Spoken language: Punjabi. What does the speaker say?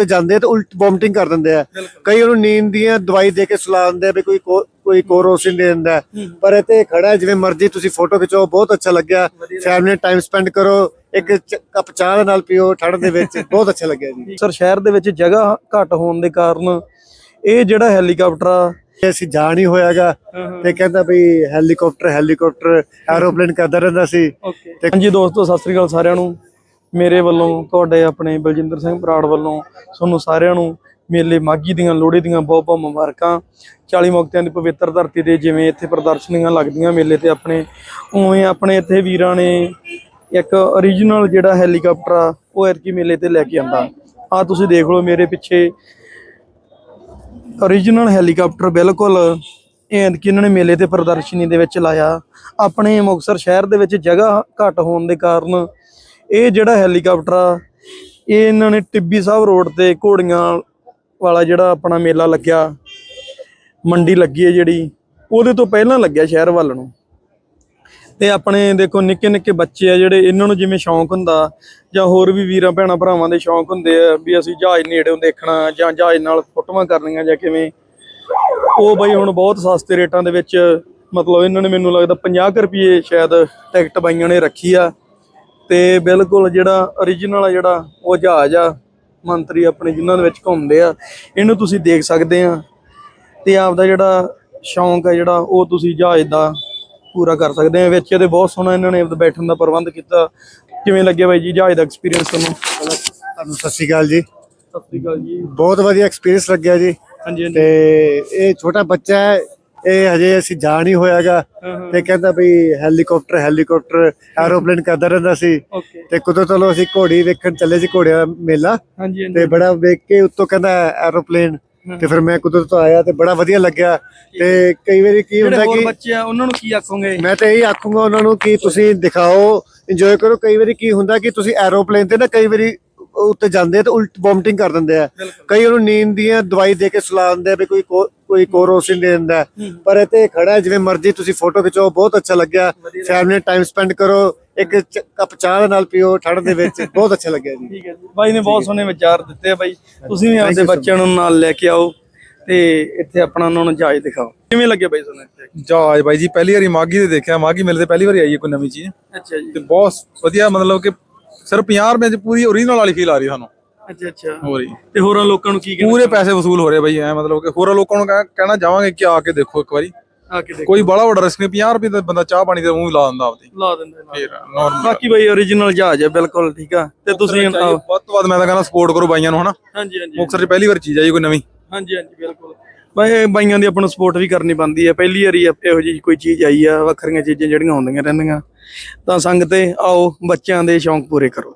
ਉੱਤੇ ਜਾਂਦੇ ਆ ਤੇ ਉਲਟ ਵੋਮਟਿੰਗ ਕਰ ਦਿੰਦੇ ਆ। ਕਈ ਉਹਨੂੰ ਨੀਂਦ ਦੀਆਂ ਦਵਾਈ ਦੇ ਕੇ ਸੁਲਾ ਦਿੰਦੇ ਆ ਵੀ ਕੋਈ ਕੋਈ ਕੋਰੋਸਿਨ ਦੇ ਦਿੰਦਾ। ਪਰ ਇੱਥੇ ਖੜਾ ਜਿਵੇਂ ਮਰਜ਼ੀ ਤੁਸੀਂ ਫੋਟੋ ਖਿਚਾਓ ਬਹੁਤ ਅੱਛਾ ਲੱਗਿਆ। ਫੈਮਿਲੀ ਨਾਲ ਟਾਈਮ ਸਪੈਂਡ ਕਰੋ ਇੱਕ ਕੱਪ ਚਾਹ ਦੇ ਨਾਲ ਪੀਓ ਠੰਡ ਦੇ ਵਿੱਚ ਬਹੁਤ ਅੱਛਾ ਲੱਗਿਆ ਜੀ। ਸਰ ਸ਼ਹਿਰ ਦੇ ਵਿੱਚ ਜਗ੍ਹਾ ਘੱਟ ਹੋਣ ਦੇ ਕਾਰਨ ਇਹ ਜਿਹੜਾ ਹੈਲੀਕਾਪਟਰ ਆ ਤੇ ਅਸੀਂ ਜਾ ਨਹੀਂ ਹੋਇਆਗਾ ਤੇ ਕਹਿੰਦਾ ਵੀ ਹੈਲੀਕਾਪਟਰ ਹੈਲੀਕਾਪਟਰ ਐਰੋਪਲੇਨ ਕਰਦਾ ਰਹਿੰਦਾ ਸੀ। ਓਕੇ ਹਾਂਜੀ ਦੋਸਤੋ ਸਤਿ ਸ੍ਰੀ ਅਕਾਲ ਸਾਰਿਆਂ ਨੂੰ। ਮੇਰੇ ਵੱਲੋਂ, ਤੁਹਾਡੇ ਆਪਣੇ ਬਲਜਿੰਦਰ ਸਿੰਘ ਬਰਾੜ ਵੱਲੋਂ, ਤੁਹਾਨੂੰ ਸਾਰਿਆਂ ਨੂੰ ਮੇਲੇ ਮਾਗੀ ਦੀਆਂ, ਲੋਹੜੀ ਦੀਆਂ ਬਹੁਤ ਬਹੁਤ ਮੁਬਾਰਕਾਂ। 40 ਮੁਕਤਿਆਂ ਦੀ ਪਵਿੱਤਰ ਧਰਤੀ ਤੇ ਜਿਵੇਂ ਇੱਥੇ ਪ੍ਰਦਰਸ਼ਨੀਆਂ ਲੱਗਦੀਆਂ ਮੇਲੇ ਤੇ ਆਪਣੇ, ਉਵੇਂ ਆਪਣੇ ਇੱਥੇ ਵੀਰਾਂ ਨੇ ਇੱਕ origignal ਜਿਹੜਾ ਹੈਲੀਕਾਪਟਰ ਆ, ਉਹ ਐਤਕੀ ਮੇਲੇ ਤੇ ਲੈ ਕੇ ਆਂਦਾ। ਆ ਤੁਸੀਂ ਦੇਖ ਲਓ ਮੇਰੇ ਪਿੱਛੇ origignal ਹੈਲੀਕਾਪਟਰ ਬਿਲਕੁਲ ਇਹ ਐਤਕੀ ਇਹਨਾਂ ਨੇ ਮੇਲੇ ਤੇ ਪ੍ਰਦਰਸ਼ਨੀ ਦੇ ਵਿੱਚ ਲਾਇਆ। ਆਪਣੇ ਮੁਕਤਸਰ ਸ਼ਹਿਰ ਦੇ ਵਿੱਚ ਜਗ੍ਹਾ ਘੱਟ ਹੋਣ ਦੇ ਕਾਰਨ ਇਹ ਜਿਹੜਾ ਹੈਲੀਕਾਪਟਰ ਆ, ਇਹ ਇਹਨਾਂ ਨੇ ਟਿੱਬੀ ਸਾਹਿਬ ਰੋਡ ਤੇ ਘੋੜੀਆਂ ਵਾਲਾ ਜਿਹੜਾ ਆਪਣਾ ਮੇਲਾ ਲੱਗਿਆ, ਮੰਡੀ ਲੱਗੀ ਹੈ ਜਿਹੜੀ, ਉਹਦੇ ਤੋਂ ਪਹਿਲਾਂ ਲੱਗਿਆ ਸ਼ਹਿਰ ਵੱਲ ਨੂੰ। ਤੇ ਆਪਣੇ ਦੇਖੋ ਨਿੱਕੇ ਨਿੱਕੇ ਬੱਚੇ ਆ ਜਿਹੜੇ, ਇਹਨਾਂ ਨੂੰ ਜਿਵੇਂ ਸ਼ੌਂਕ ਹੁੰਦਾ, ਜਾਂ ਹੋਰ ਵੀ ਵੀਰਾਂ ਭੈਣਾਂ ਭਰਾਵਾਂ ਦੇ ਸ਼ੌਂਕ ਹੁੰਦੇ ਆ ਵੀ ਅਸੀਂ ਜਹਾਜ਼ ਨੇੜੇੋਂ ਦੇਖਣਾ, ਜਾਂ ਜਹਾਜ਼ ਨਾਲ ਫੋਟੋਆਂ ਕਰਨੀਆਂ ਜਾਂ ਕਿਵੇਂ। ਉਹ ਬਈ ਹੁਣ ਬਹੁਤ ਸਸਤੇ ਰੇਟਾਂ ਦੇ ਵਿੱਚ, ਮਤਲਬ ਇਹਨਾਂ ਨੇ ਮੈਨੂੰ ਲੱਗਦਾ 50 ਕੁ ਰੁਪਏ ਸ਼ਾਇਦ ਟਿਕਟ ਬਾਈਆਂ ਨੇ ਰੱਖੀ ਆ। ਤੇ ਬਿਲਕੁਲ ਜਿਹੜਾ origignal ਆ ਜਿਹੜਾ ਉਹ ਜਹਾਜ਼ ਆ ਮੰਤਰੀ ਆਪਣੇ ਜਿਨ੍ਹਾਂ ਦੇ ਵਿੱਚ ਘੁੰਮਦੇ ਆ ਇਹਨੂੰ ਤੁਸੀਂ ਦੇਖ ਸਕਦੇ ਆ। ਤੇ ਆਪਦਾ ਜਿਹੜਾ ਸ਼ੌਂਕ ਆ ਜਿਹੜਾ ਉਹ ਤੁਸੀਂ ਜਹਾਜ਼ ਦਾ ਪੂਰਾ ਕਰ ਸਕਦੇ ਆ। ਵਿੱਚ ਇਹਦੇ ਬਹੁਤ ਸੋਹਣਾ ਇਹਨਾਂ ਨੇ ਬੈਠਣ ਦਾ ਪ੍ਰਬੰਧ ਕੀਤਾ। ਕਿਵੇਂ ਲੱਗਿਆ ਬਾਈ ਜੀ ਜਹਾਜ਼ ਦਾ ਐਕਸਪੀਰੀਅੰਸ ਤੁਹਾਨੂੰ? ਤੁਹਾਨੂੰ ਸਤਿ ਸ਼੍ਰੀ ਅਕਾਲ ਜੀ। ਸਤਿ ਸ੍ਰੀ ਅਕਾਲ ਜੀ। ਬਹੁਤ ਵਧੀਆ ਐਕਸਪੀਰੀਅੰਸ ਲੱਗਿਆ ਜੀ। ਹਾਂਜੀ। ਤੇ ਇਹ ਛੋਟਾ ਬੱਚਾ ਹੈ ਇਹ ਹਜੇ ਅਸੀਂ ਜਾ ਨਹੀਂ ਹੋਇਆਗਾ ਹਾਂ, ਹਾਂ। ਤੇ ਕਹਿੰਦਾ ਵੀ ਹੈਲੀਕਾਪਟਰ ਹੈਲੀਕਾਪਟਰ ਐਰੋਪਲੇਨ ਕਰਦਾ ਰਹਿੰਦਾ ਸੀ। ਤੇ ਕੁਦਰਤ ਵੱਲੋਂ ਅਸੀਂ ਘੋੜੀ ਵੇਖਣ ਚੱਲੇ ਸੀ ਘੋੜਿਆਂ ਦਾ ਮੇਲਾ। ਤੇ ਬੜਾ ਵੇਖ ਕੇ ਉੱਤੋਂ ਕਹਿੰਦਾ ਐਰੋਪਲੇਨ। ਤੇ ਫਿਰ ਮੈਂ ਕੁਦਰਤ ਤੋਂ ਆਇਆ ਤੇ ਬੜਾ ਵਧੀਆ ਲੱਗਿਆ। ਤੇ ਕਈ ਵਾਰੀ ਕੀ ਹੁੰਦਾ ਕਿ ਬੱਚੇ ਆ ਉਹਨਾਂ ਨੂੰ ਕੀ ਆਖੋਗੇ? ਮੈਂ ਤਾਂ ਇਹੀ ਆਖੂੰਗਾ ਉਹਨਾਂ ਨੂੰ ਕਿ ਤੁਸੀਂ ਦਿਖਾਓ ਇੰਜੋਏ ਕਰੋ। ਕਈ ਵਾਰੀ ਕੀ ਹੁੰਦਾ ਕਿ ਤੁਸੀਂ ਐਰੋਪਲੇਨ ਤੇ ਨਾ ਕਈ ਵਾਰੀ ਉੱਤੇ ਜਾਂਦੇ ਆ ਤੇ ਉਲਟ ਵੋਮਟਿੰਗ ਕਰ ਦਿੰਦੇ ਆ। ਕਈ ਉਹਨੂੰ ਨੀਂਦ ਦੀਆਂ ਦਵਾਈ ਦੇ ਕੇ ਸੁਲਾ ਦਿੰਦੇ ਆ ਵੀ ਕੋਈ ਕੋਈ ਕੋਰੋਸਿਨ ਦੇ ਦਿੰਦਾ। ਪਰ ਇੱਥੇ ਖੜਾ ਜਿਵੇਂ ਮਰਜ਼ੀ ਤੁਸੀਂ ਫੋਟੋ ਖਿਚਾਓ ਬਹੁਤ ਅੱਛਾ ਲੱਗਿਆ। ਫੈਮਿਲੀ ਨਾਲ ਟਾਈਮ ਸਪੈਂਡ ਕਰੋ ਇੱਕ ਕੱਪ ਚਾਹ ਦੇ ਨਾਲ ਪੀਓ ਠੰਡ ਦੇ ਵਿੱਚ ਬਹੁਤ ਅੱਛਾ ਲੱਗਿਆ ਜੀ। ਠੀਕ ਹੈ ਜੀ। ਬਾਈ ਨੇ ਬਹੁਤ ਸੋਹਣੇ ਵਿਚਾਰ ਦਿੱਤੇ ਆ ਬਾਈ। ਤੁਸੀਂ ਵੀ so ਬੱਚਿਆਂ ਨੂੰ ਨਾਲ ਲੈ ਕੇ ਆਓ ਤੇ ਇੱਥੇ ਆਪਣਾ ਉਹਨਾਂ ਨੂੰ ਜਹਾਜ਼ ਦਿਖਾਓ। ਕਿਵੇਂ ਲੱਗੇ ਬਾਈ ਤੁਹਾਨੂੰ ਇੱਥੇ? ਜਹਾਜ਼ ਬਾਈ ਜੀ ਪਹਿਲੀ ਵਾਰੀ ਮਾਗੀ ਤੇ ਦੇਖਿਆ। ਮਾਗੀ ਮੇਲੇ ਤੇ ਪਹਿਲੀ ਵਾਰੀ ਆਈ ਹੈ ਕੋਈ ਨਵੀਂ ਚੀਜ਼। ਅੱਛਾ ਜੀ। ਤੇ ਬਹੁਤ ਵਧੀਆ ਮਤਲਬ ਕਿ ਸਿਰਫ 50 ਰੁਪਏ ਚ ਪੂਰੀ ਓਰੀਜਨਲ ਵਾਲੀ ਫੀਲ ਆ ਰਹੀ ਸਾਨੂੰ। ਅੱਛਾ ਅੱਛਾ। ਹੋਰ ਹੀ ਤੇ ਹੋਰਾਂ ਲੋਕਾਂ ਨੂੰ ਕੀ ਕਹਿਣਾ ਪੂਰੇ ਪੈਸੇ ਵਸੂਲ ਹੋ ਰਹੇ ਬਾਈ ਐ ਮਤਲਬ ਕਿ ਹੋਰਾਂ ਲੋਕਾਂ ਨੂੰ ਕਹਿ- ਕਹਿਣਾ ਚਾਹਾਂਗੇ ਕਿ ਆ ਕੇ ਦੇਖੋ ਇੱਕ ਵਾਰੀ। ਆ ਕੇ ਦੇਖੋ। ਕੋਈ ਬੜਾ ਵੱਡਾ ਰਿਸਕ ਨਹੀਂ 50 ਰੁਪਏ ਦਾ ਬੰਦਾ ਚਾਹ ਪਾਣੀ ਦੇ ਮੂੰਹ ਲਾ ਦਿੰਦਾ ਆਪਦੀ। ਲਾ ਦਿੰਦੇ ਨਾਲ। ਫੇਰ ਨਾਰਮਲ ਬਾਕੀ ਬਾਈ origignal ਜਹਾਜ਼ ਹੈ ਬਿਲਕੁਲ ਠੀਕ ਆ। ਤੇ ਤੁਸੀਂ ਆਓ। ਵੱਧ ਤੋਂ ਵੱਧ ਮੈਂ ਤਾਂ ਕਹਿੰਦਾ ਸਪੋਰਟ ਕਰੋ ਬਾਈਆਂ ਨੂੰ ਹਨਾ? ਹਾਂਜੀ ਹਾਂਜੀ। ਮੁਕਤਸਰ ਚ ਪਹਿਲੀ ਵਾਰ ਚੀਜ਼ ਆਈ ਕੋਈ ਨਵੀਂ। ਹਾਂਜੀ ਹਾਂਜੀ ਬਿਲਕੁਲ। ਬਾਈ ਇਹ ਬਾਈਆਂ ਦੀ ਆਪਾਂ ਨੂੰ ਸਪੋਰਟ ਵੀ ਕਰਨੀ ਪੈਂਦੀ ਹੈ ਪਹਿਲੀ ਵਾਰੀ ਇਹੋ ਜਿਹੀ ਕੋਈ ਚੀਜ਼ ਆਈ ਆ ਵੱਖਰੀਆਂ ਚੀਜ਼ਾਂ ਜਿਹੜੀਆਂ ਹੁੰਦੀਆਂ ਰਹਿੰਦੀਆਂ। ਤਾਂ ਸੰਗ ਤੇ ਆਓ ਬੱਚਿਆਂ ਦੇ ਸ਼ੌਂਕ ਪੂਰੇ ਕਰੋ।